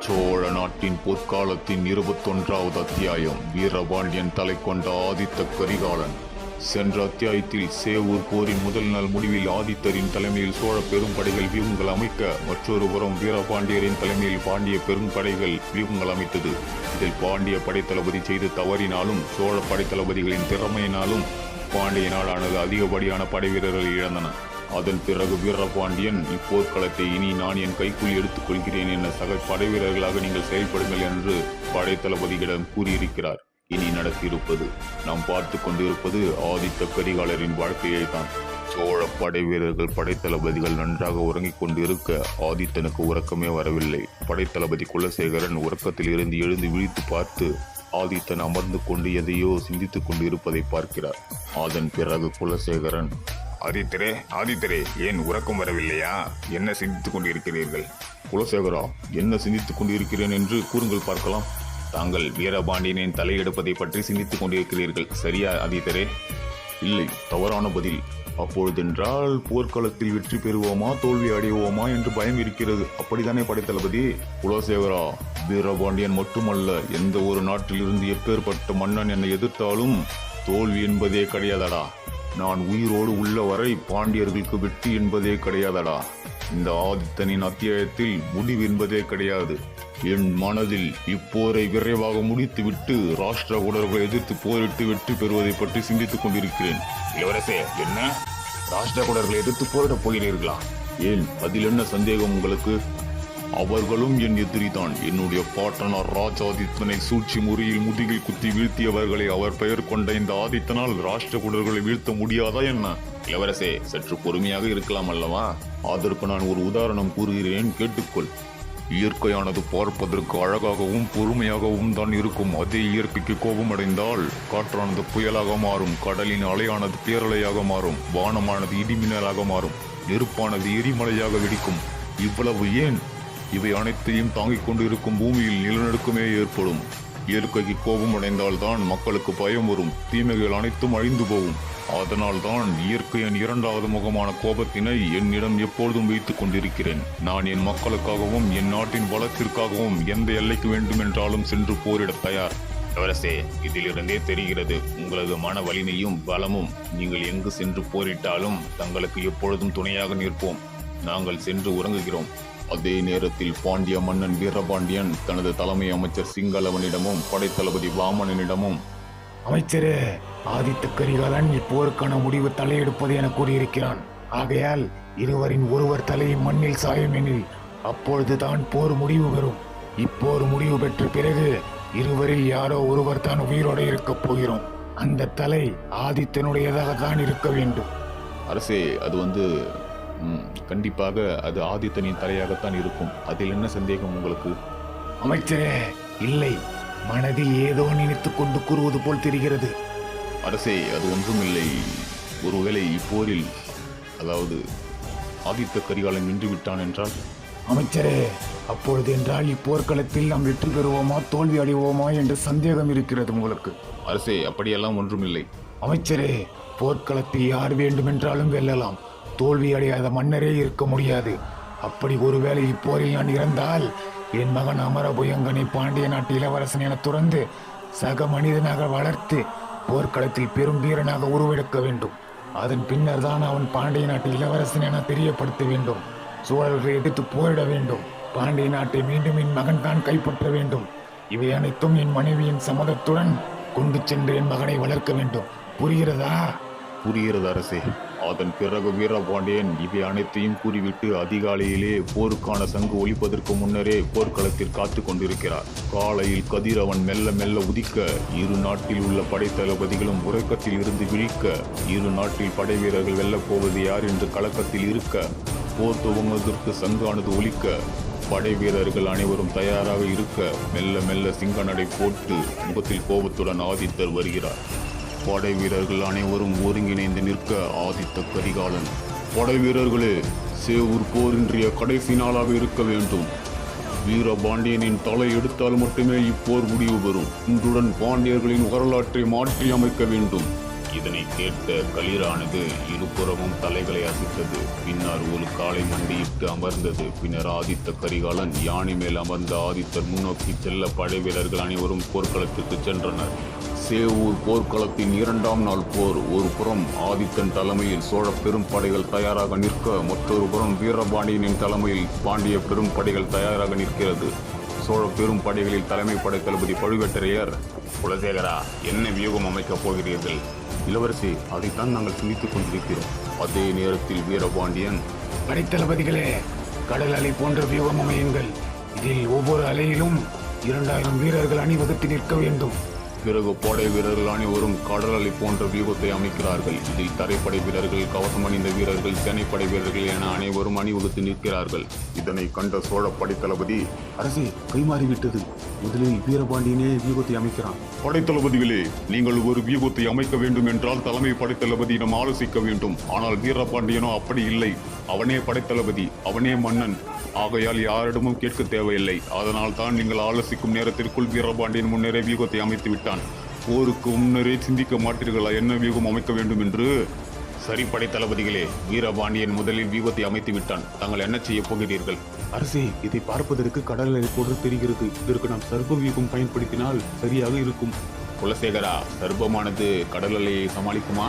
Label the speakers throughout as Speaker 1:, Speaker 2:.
Speaker 1: சோழ நாட்டின் பொற்காலத்தின் இருபத்தொன்றாவது அத்தியாயம். வீரபாண்டியன் தலை கொண்ட ஆதித்த கரிகாலன். சென்ற அத்தியாயத்தில் சேவூர் போரின் முதல் நாள் முடிவில் ஆதித்தரின் தலைமையில் சோழ பெரும்படைகள் வியூகங்கள் அமைக்க மற்றொரு புறம் வீரபாண்டியரின் தலைமையில் பாண்டிய பெரும்படைகள் வியூகங்கள் அமைத்தது. இதில் பாண்டிய படைத்தளபதி செய்து தவறினாலும் சோழ படைத்தளபதிகளின் திறமையினாலும் பாண்டிய நாடானது அதிகப்படியான படை வீரர்கள் இழந்தன. அதன் பிறகு வீரபாண்டியன் இப்போர்க்களத்தை இனி நான் என் கைக்குள் எடுத்துக் கொள்கிறேன் என சக படை வீரர்களாக நீங்கள் செயல்படுங்கள் என்று படைத்தளபதியிடம் கூறியிருக்கிறார். இனி நடத்தியிருப்பது நாம் பார்த்து கொண்டிருப்பது ஆதித்த கரிகாலரின் வாழ்க்கையை தான் சோழ படை வீரர்கள் படைத்தளபதிகள் நன்றாக உறங்கிக் கொண்டிருக்க ஆதித்தனுக்கு உறக்கமே வரவில்லை. படைத்தளபதி குலசேகரன் உறக்கத்தில் இருந்து எழுந்து விழித்து பார்த்து ஆதித்தன் அமர்ந்து கொண்டு எதையோ சிந்தித்துக் கொண்டு இருப்பதை பார்க்கிறார். அதன் பிறகு குலசேகரன் ஆதித்தரே ஆதித்தரே ஏன் உறக்கம் வரவில்லையா? என்ன சிந்தித்துக் கொண்டிருக்கிறீர்கள்? குலசேகரா என்ன சிந்தித்துக் கொண்டிருக்கிறேன் என்று கூறுங்கள் பார்க்கலாம். தாங்கள் வீரபாண்டியனின் தலையெடுப்பதை பற்றி சிந்தித்துக் கொண்டிருக்கிறீர்கள் சரியா ஆதித்தரே? இல்லை தவறான பதில். அப்பொழுதென்றால் போர்க்களத்தில் வெற்றி பெறுவோமா தோல்வி அடைவோமா என்று பயம் இருக்கிறது. அப்படித்தானே படைத்தளபதி? குலசேகரா வீரபாண்டியன் மட்டுமல்ல எந்த ஒரு நாட்டிலிருந்து எப்பேற்பட்ட மன்னன் என்னை எதிர்த்தாலும் தோல்வி என்பதே கிடையாதடா. நான் உயிரோடு உள்ள வரை பாண்டியர்களுக்கு வெற்றி என்பதே கிடையாதடா. இந்த ஆதித்தனின் அத்தியாயத்தில் முடிவு என்பதே கிடையாது. என் மனதில் இப்போரை விரைவாக முடித்துவிட்டு ராஷ்டிர உடர்களை எதிர்த்து போரிட்டு வெற்றி பெறுவதை பற்றி சிந்தித்துக் கொண்டிருக்கிறேன். இளவரசே என்ன? ராஷ்டிர குடர்களை எதிர்த்து போரிடப் போகிறீர்களா? ஏன் அதில் என்ன சந்தேகம் உங்களுக்கு? அவர்களும் என் எதிரிதான். என்னுடைய பாட்டனார் ராஜாதித்தனை சூழ்ச்சி முறையில் முதுகில் குத்தி வீழ்த்தியவர்களை அவர் பெயர் கொண்ட இந்த ஆதித்தனால் ராஷ்டிர குடர்களை வீழ்த்த முடியாதா என்ன? இளவரசே சற்று பொறுமையாக இருக்கலாம் அல்லவா? அதற்கு நான் ஒரு உதாரணம் கூறுகிறேன் கேட்டுக்கொள். இயற்கையானது பார்ப்பதற்கு அழகாகவும் பொறுமையாகவும் தான் இருக்கும். அதே இயற்கைக்கு கோபமடைந்தால் காற்றானது புயலாக மாறும் கடலின் அலையானது பேரலையாக மாறும் வானமானது இடிமின்னலாக மாறும் நெருப்பானது எரிமலையாக வெடிக்கும். இவ்வளவு ஏன்? இவை அனைத்தையும் தாங்கிக் கொண்டு இருக்கும் பூமியில் நிலநடுக்கமே ஏற்படும். இயற்கைக்கு கோபம் அடைந்தால்தான் மக்களுக்கு பயம் வரும். தீமைகள் அனைத்தும் அழிந்து போகும். அதனால் தான் இயற்கையின் இரண்டாவது முகமான கோபத்தினை என்னிடம் எப்பொழுதும் வைத்துக் கொண்டிருக்கிறேன். நான் என் மக்களுக்காகவும் என் நாட்டின் வளத்திற்காகவும் எந்த எல்லைக்கு வேண்டுமென்றாலும் சென்று போரிட தயார். எவரசே இதிலிருந்தே தெரிகிறது. உங்களது மன வலிமையும் பலமும் நீங்கள் எங்கு சென்று போரிட்டாலும் தங்களுக்கு எப்பொழுதும் துணையாக நிற்போம். நாங்கள் சென்று உறங்குகிறோம். அதே நேரத்தில் பாண்டிய மன்னன் வீரபாண்டியன் தனது தலைமை அமைச்சர் சிங்களவனிடமும் படைத்தளபதி வாமனனிடமும்
Speaker 2: அமைச்சரே ஆதித்த கரிகாலன் இப்போருக்கான முடிவு தலையெடுப்பது என கூறியிருக்கிறான். ஆகையால் இருவரின் ஒருவர் தலையை மண்ணில் சாயும் எனில் அப்பொழுதுதான் போர் முடிவு பெறும் இப்போர் முடிவு பெற்ற பிறகு இருவரில் யாரோ ஒருவர் தான் உயிரோடு இருக்கப் போகிறோம். அந்த தலை ஆதித்தனுடையதாக தான் இருக்க வேண்டும்.
Speaker 1: அரசே அது வந்து கண்டிப்பாக அது ஆதித்தனின் தலையாகத்தான் இருக்கும். அதில் என்ன சந்தேகம் உங்களுக்கு?
Speaker 2: அமைச்சரே இல்லை. மனதில் ஏதோ நினைத்துக் கொண்டு கூறுவது போல் தெரிகிறது.
Speaker 1: அரசே அது ஒன்றுமில்லை. ஒருவேளை இப்போரில் அதாவது ஆதித்த கரிகாலன் நின்று விட்டான் என்றால்?
Speaker 2: அமைச்சரே அப்பொழுது என்றால் இப்போர்க்களத்தில் நாம் வெற்றி பெறுவோமா தோல்வி அடைவோமா என்று சந்தேகம் இருக்கிறது உங்களுக்கு.
Speaker 1: அரசே அப்படியெல்லாம் ஒன்றுமில்லை.
Speaker 2: அமைச்சரே போர்க்களத்தில் யார் வேண்டுமென்றாலும் வெல்லலாம். தோல்வி அடையாத மன்னரே இருக்க முடியாது. அப்படி ஒருவேளை இப்போரில் நான் இறந்தால் என் மகன் அமரபுயங்கனை பாண்டிய நாட்டு இளவரசன் என துறந்து சக மனிதனாக வளர்த்து போர்க்களத்தில் பெரும் வீரனாக உருவெடுக்க வேண்டும். அதன் பின்னர் தான் அவன் பாண்டிய நாட்டு இளவரசன் என தெரியப்படுத்த வேண்டும். சோழர்களை எதிர்த்து போரிட வேண்டும். பாண்டிய நாட்டை மீண்டும் என் மகன் தான் கைப்பற்ற வேண்டும். இவை அனைத்தும் என் மனைவியின் சம்மதத்துடன் கொண்டு சென்று என் மகனை வளர்க்க வேண்டும். புரிகிறதா?
Speaker 1: புரிகிறது அரசே. அதன் பிறகு வீரபாண்டியன் இவை அனைத்தையும் கூறிவிட்டு அதிகாலையிலே போருக்கான சங்கு ஒழிப்பதற்கு முன்னரே போர்க்களத்தில் காத்து கொண்டிருக்கிறார். காலையில் கதிரவன் மெல்ல மெல்ல உதிக்க இரு நாட்டில் உள்ள படைத்தளபதிகளும் உறக்கத்தில் இருந்து விழிக்க இரு நாட்டில் படை வீரர்கள் வெல்லப் போவது யார் என்று கலக்கத்தில் இருக்க போர் துவங்குவதற்கு சங்கானது ஒழிக்க படை வீரர்கள் அனைவரும் தயாராக இருக்க மெல்ல மெல்ல சிங்கநடை போட்டு முகத்தில் கோபத்துடன் ஆதித்தர் வருகிறார். படை வீரர்கள் அனைவரும் ஒருங்கிணைந்து நிற்க ஆதித்த கரிகாலன். படை வீரர்களே சேவூர் போரின்றிய கடைசி நாளாக இருக்க வேண்டும். வீரபாண்டியனின் தலை எடுத்தால் மட்டுமே இப்போர் முடிவு பெறும். இன்றுடன் பாண்டியர்களின் வரலாற்றை மாற்றி அமைக்க வேண்டும். இதனை கேட்ட களிரானது இருபுறமும் தலைகளை அசைத்தது. பின்னர் ஒரு காலை மண்டியிட்டு அமர்ந்தது. பின்னர் ஆதித்த கரிகாலன் யானை மேல் அமர்ந்த ஆதித்தர் முன்னோக்கி செல்ல படை வீரர்கள் அனைவரும் போர்க்களத்திற்கு சென்றனர். சேவூர் போர்க்களத்தின் இரண்டாம் நாள் போர். ஒரு புறம் ஆதித்தன் தலைமையில் சோழ பெரும் படைகள் தயாராக நிற்க மற்றொரு புறம் வீரபாண்டியனின் தலைமையில் பாண்டிய பெரும் படைகள் தயாராக நிற்கிறது. சோழ பெரும் படைகளில் தலைமை படை தளபதி பழுவேட்டரையர் குலசேகரா என்ன வியூகம் அமைக்கப் போகிறீர்கள்? இளவரசி அதைத்தான் நாங்கள் சிந்தித்துக் கொண்டிருக்கிறோம். அதே நேரத்தில் வீரபாண்டியன்
Speaker 2: படைத்தளபதிகளே கடல் அலை போன்ற வியூகம் அமையுங்கள். இதில் ஒவ்வொரு அலையிலும் இரண்டாயிரம் வீரர்கள் அணிவகுத்து நிற்க வேண்டும்.
Speaker 1: பிறகு படை வீரர்கள் அனைவரும் கடலலை போன்ற வியூகத்தை அமைக்கிறார்கள். இதில் தரைப்படை வீரர்கள் கவசம் அணிந்த வீரர்கள் சேனைப்படை வீரர்கள் என அனைவரும் அணிவகுத்து நிற்கிறார்கள். இதனை கண்ட சோழ படைத்தளபதி அரசே கைமாறிவிட்டது முதலில் வீரபாண்டியனே வியூகத்தை அமைக்கிறான். படைத்தளபதிகளே நீங்கள் ஒரு வியூகத்தை அமைக்க வேண்டும் என்றால் தலைமை படைத்தளபதியிடம் ஆலோசிக்க வேண்டும். ஆனால் வீரபாண்டியனோ அப்படி இல்லை. அவனே படைத்தளபதி அவனே மன்னன். ஆகையால் யாரிடமும் கேட்க தேவையில்லை. அதனால் தான் நீங்கள் ஆலோசிக்கும் நேரத்திற்குள் வீரபாண்டியன் முன்னரே வியூகத்தை அமைத்து விட்டான். போருக்கு முன்னரே சிந்திக்க மாட்டீர்களா? என்ன வியூகம் அமைக்க வேண்டும் என்று? சரி படை தளபதிகளே வீரபாண்டியன் முதலில் வியூகத்தை அமைத்து விட்டான். தாங்கள் என்ன செய்ய போகிறீர்கள்? அரசே இதை பார்ப்பதற்கு கடல் அலை போன்று தெரிகிறது. இதற்கு நாம் சர்வ வியூகம் பயன்படுத்தினால் சரியாக இருக்கும். குலசேகரா சர்ப்பமானது கடல் அலையை சமாளிக்குமா?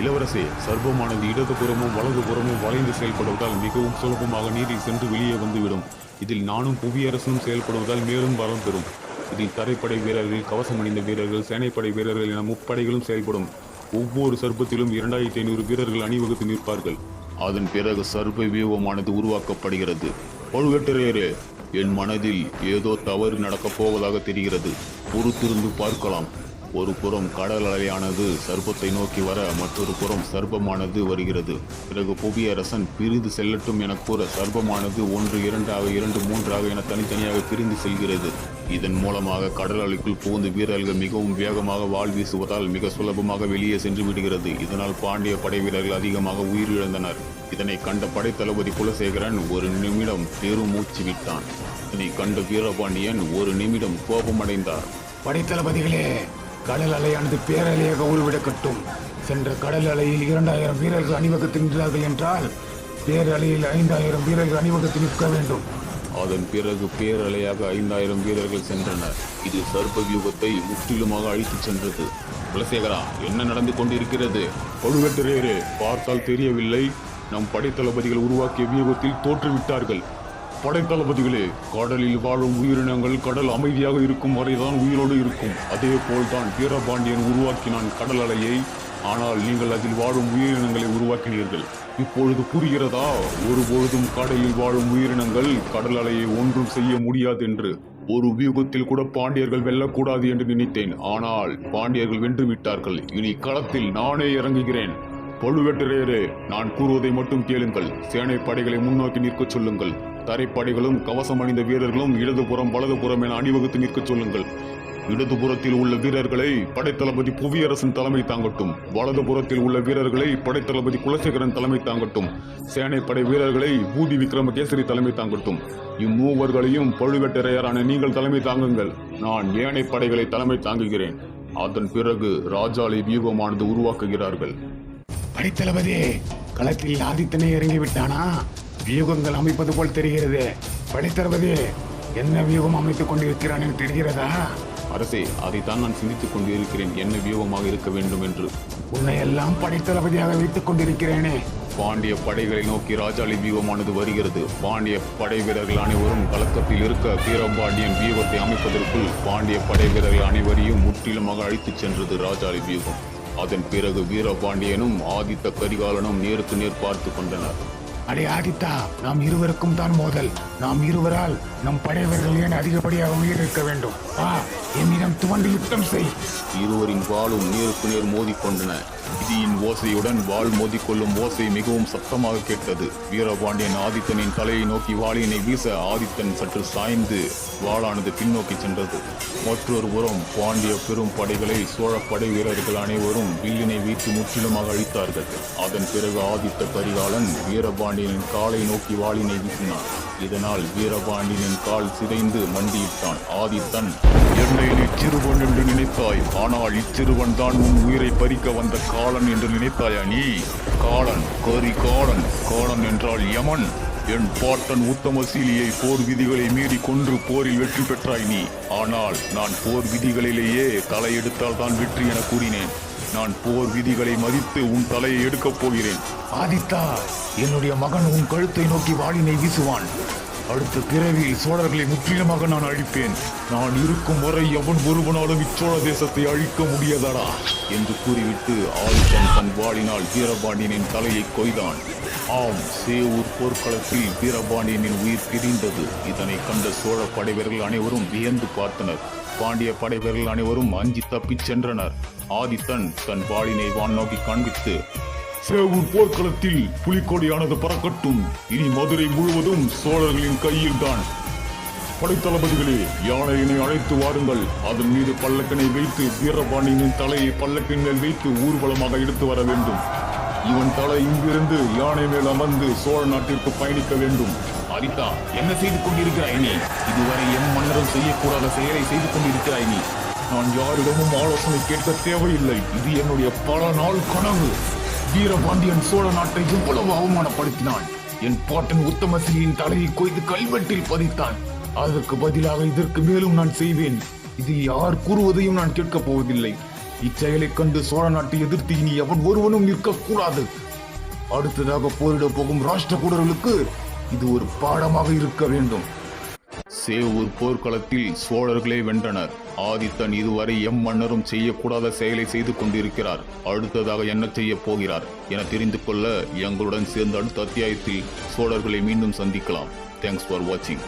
Speaker 1: இளவரசே சர்ப்பமானது இடதுபுறமும் வலதுபுறமும் வளைந்து செயல்படுவதால் மிகவும் சுலபமாக நீரில் சென்று வெளியே வந்துவிடும். இதில் நானும் புவியரசனும் செயல்படுவதால் மேலும் பலம் பெறும். இதில் தரைப்படை வீரர்கள் கவசம் அணிந்த வீரர்கள் சேனைப்படை வீரர்கள் என முப்படைகளும் செயல்படும். ஒவ்வொரு சர்ப்பத்திலும் இரண்டாயிரத்தி ஐநூறு வீரர்கள் அணிவகுத்து நிற்பார்கள். அதன் பிறகு சர்ப்ப வியூகமானது உருவாக்கப்படுகிறது. பழுவேட்டரையரே என் மனதில் ஏதோ தவறு நடக்கப் போவதாக தெரிகிறது. பொறுத்திருந்து பார்க்கலாம். ஒரு புறம் கடல் அலையானது சர்ப்பத்தை நோக்கி வர மற்றொரு புறம் சர்ப்பமானது வருகிறது. பிறகு புவியரசன் பிரிந்து செல்லட்டும் என கூற சர்ப்பமானது ஒன்று இரண்டாக இரண்டு மூன்றாக என தனித்தனியாக பிரிந்து செல்கிறது. இதன் மூலமாக கடல் அலைக்குள் புகுந்து வீரர்கள் மிகவும் வேகமாக வாழ் வீசுவதால் மிக சுலபமாக வெளியே சென்று விடுகிறது. இதனால் பாண்டிய படை வீரர்கள் அதிகமாக உயிரிழந்தனர். இதனை கண்ட படைத்தளபதி குலசேகரன் ஒரு நிமிடம் பெருமூச்சு விட்டான். இதனை கண்ட வீரபாண்டியன் ஒரு நிமிடம் கோபமடைந்தார்.
Speaker 2: படைத்தளபதிகளே கடல் அலையானது பேரலையாக உருவிடக்கட்டும் சென்ற கடல் அலையில் இரண்டாயிரம் வீரர்கள் அணிவகுத்து நின்றார்கள் என்றால் பேரலையில் ஐந்தாயிரம் வீரர்கள் அணிவகுத்து நிற்க வேண்டும்.
Speaker 1: அதன் பிறகு பேரலையாக ஐந்தாயிரம் வீரர்கள் சென்றனர். இது சர்ப்ப வியூகத்தை முற்றிலுமாக அழித்துச் சென்றது. குலசேகரா என்ன நடந்து கொண்டிருக்கிறது? பழுவேட்டரையரே பார்த்தால் தெரியவில்லை. நம் படைத்தளபதிகள் உருவாக்கிய வியூகத்தில் தோற்றுவிட்டார்கள். படைத்தளபதிகளே கடலில் வாழும் உயிரினங்கள் கடல் அமைதியாக இருக்கும் வரைதான் உயிரோடு இருக்கும். அதே போல்தான் வீரபாண்டியன் உருவாக்கினான் கடல் அலையை. ஆனால் நீங்கள் அதில் வாழும் உயிரினங்களை உருவாக்கினீர்கள். இப்பொழுது புரிகிறதா? ஒருபொழுதும் கடலில் வாழும் உயிரினங்கள் கடல் அலையை ஒன்றும் செய்ய முடியாது என்று ஒரு வியூகத்தில் கூட பாண்டியர்கள் வெல்லக்கூடாது என்று நினைத்தேன். ஆனால் பாண்டியர்கள் வென்று விட்டார்கள் இனி களத்தில் நானே இறங்குகிறேன். பழுவேட்டரையரே நான் கூறுவதை மட்டும் கேளுங்கள். சேனை படைகளை முன்னோக்கி நிற்கச் சொல்லுங்கள். தரைப்படைகளும் கவசம் அணிந்த வீரர்களும் இடதுபுறம் வலதுபுறம் என அணிவகுத்து நிற்கச் சொல்லுங்கள். இடதுபுறத்தில் உள்ள வீரர்களை படைத்தளபதி புவியரசன் தலைமை தாங்கட்டும். வலதுபுறத்தில் உள்ள வீரர்களை படைத்தளபதி குலசேகரன் தலைமை தாங்கட்டும். சேனைப்படை வீரர்களை பூதி விக்ரமகேசரி தலைமை தாங்கட்டும். இம்மூவர்களையும் பழுவேட்டரையரான நீங்கள் தலைமை தாங்குங்கள். நான் ஏனை படைகளை தலைமை தாங்குகிறேன். அதன் பிறகு ராஜாலை வியூகமானது உருவாக்குகிறார்கள்.
Speaker 2: படைத்தளபதி களத்தில் ஆதித்தனை இறங்கி விட்டானா வியூகங்கள் அமைப்பது போல் தெரிகிறது. படைத்தளபதி என்ன வியூகம் அமைத்துக் கொண்டிருக்கிறான் என்று தெரிகிறதா?
Speaker 1: அரசே அதைத்தான் நான் சிந்தித்துக் கொண்டிருக்கிறேன். என்ன வியூகமாக இருக்க வேண்டும் என்று?
Speaker 2: உன்னை எல்லாம் படைத்தளபதியாக வைத்துக் கொண்டிருக்கிறேனே.
Speaker 1: பாண்டிய படைகளை நோக்கி ராஜாளி வியூகமானது வருகிறது. பாண்டிய படை வீரர்கள் அனைவரும் கலக்கத்தில் இருக்க வீரபாண்டியன் வியூகத்தை அமைப்பதற்குள் பாண்டிய படை வீரர்கள் அனைவரையும் முற்றிலுமாக அழைத்துச் சென்றது ராஜாளி வியூகம். அதன் பிறகு வீரபாண்டியனும் ஆதித்த கரிகாலனும் நேருக்கு நேர் பார்த்து கொண்டனர்.
Speaker 2: அடே ஆதித்தா நாம் இருவருக்கும் தான் மோதல். நாம் இருவரால் நம் படைவர்கள் ஏன் அதிகப்படியாக உயிரிழக்க வேண்டும்? ஆ என்னிடம் துவண்டு யுத்தம் செய்.
Speaker 1: இருவரின் வாழும் நேருக்கு நேர் மோதிக்கொண்டன. இடியின் ஓசையுடன் வாள் மோதிக்கொள்ளும் ஓசை மிகவும் சத்தமாக கேட்டது. வீரபாண்டியன் ஆதித்தனின் தலையை நோக்கி வாளினை வீச ஆதித்தன் சற்று சாய்ந்து வாளானது பின்னோக்கி சென்றது. மற்றொரு புறம் பாண்டிய பெரும் படைகளை சோழ படை வீரர்கள் அனைவரும் வில்லினை வீட்டு முற்றிலுமாக அழித்தார்கள். அதன் பிறகு ஆதித்த கரிகாலன் வீரபாண்டியனின் காலை நோக்கி வாளினை வீசினான் இதனால் வீரபாண்டியனின் கால் சிதைந்து மண்டியிட்டான். ஆதித்தன் என்னை நீ சிறுவன் என்று நினைத்தாய். ஆனால் இச்சிறுவன் தான் உன் உயிரை பறிக்க வந்த காலன் என்று நினைத்தாயா நீ? காலன் கரி காலன் காலன் என்றால் யமன். என் பாட்டன் உத்தமசீலியை போர் விதிகளை மீறி கொன்று போரில் வெற்றி பெற்றாய் நீ. ஆனால் நான் போர் விதிகளிலேயே தலையெடுத்தால் தான் வெற்றி என கூறினேன். நான் போர் விதிகளை மதித்து உன் தலையை எடுக்கப் போகிறேன்.
Speaker 2: ஆதித்தா என்னுடைய மகன் உன் கழுத்தை நோக்கி வாளினை வீசுவான். அடுத்த பிறவியில் சோழர்களை முற்றிலுமாக நான் அழிப்பேன். நான் இருக்கும் வரை எவன் ஒருவனாலும் இச்சோழ தேசத்தை அழிக்க முடியாதடா.
Speaker 1: என்று கூறிவிட்டு ஆதித்தன் தன் வாளினால் வீரபாண்டியனின் தலையை கொய்தான். ஆம் சேவூர் போர்க்களத்தில் வீரபாண்டியனின் உயிர் பிரிந்தது இதனை கண்ட சோழ படைவீரர்கள் அனைவரும் வியந்து பார்த்தனர். பாண்டிய படைவீரர்கள் அனைவரும் அஞ்சி தப்பிச் சென்றனர். ஆதித்தன் தன் வாளினை வான் நோக்கி காண்பித்து சேவூர் போர்க்களத்தில் புலிக்கொடியானது பறக்கட்டும். இனி மதுரை முழுவதும் சோழர்களின் கையில்தான். படைத்தளபதிகளே யானையினை அழைத்து வாருங்கள். அதன் மீது பல்லக்கனை வைத்து வீரபாண்டியனின் தலையை பல்லக்கின் மேல் வைத்து ஊர்வலமாக எடுத்து வர வேண்டும். இவன் தலை இங்கிருந்து யானை மேல் அமர்ந்து சோழ நாட்டிற்கு பயணிக்க வேண்டும். அரிதா என்ன செய்து கொண்டிருக்கிறாய் நீ? இதுவரை எம் மன்னரும் செய்யக்கூடாத செயலை செய்து கொண்டிருக்கிறாய் நீ. நான் யாரிடமும் ஆலோசனை கேட்க தேவையில்லை. இது என்னுடைய பல நாள் கனவு. வீரபாண்டியன் சோழ நாட்டை எவ்வளவு அவமானப்படுத்தினான். என் பாட்டன் உத்தமசிரியின் தலையை கொய்து கல்வெட்டில் பதித்தான். அதற்கு பதிலாக இதற்கு மேலும் நான் செய்வேன். இதில் யார் கூறுவதையும் நான் கேட்கப் போவதில்லை. இச்செயலைக் கண்டு சோழ நாட்டை எதிர்த்து இனி எவன் ஒருவனும் நிற்கக்கூடாது. அடுத்ததாக போரிட போகும் ராஷ்டிரகூடர்களுக்கு இது ஒரு பாடமாக இருக்க வேண்டும். சேவூர் போர்க்களத்தில் சோழர்களே வென்றனர். ஆதித்தன் இதுவரை எம் மன்னரும் செய்யக்கூடாத செயலை செய்து கொண்டிருக்கிறார். அடுத்ததாக என்ன செய்ய போகிறார் என தெரிந்து கொள்ள எங்களுடன் சேர்ந்த அடுத்த அத்தியாயத்தில் சோழர்களை மீண்டும் சந்திக்கலாம். தேங்க்ஸ் ஃபார் வாட்சிங்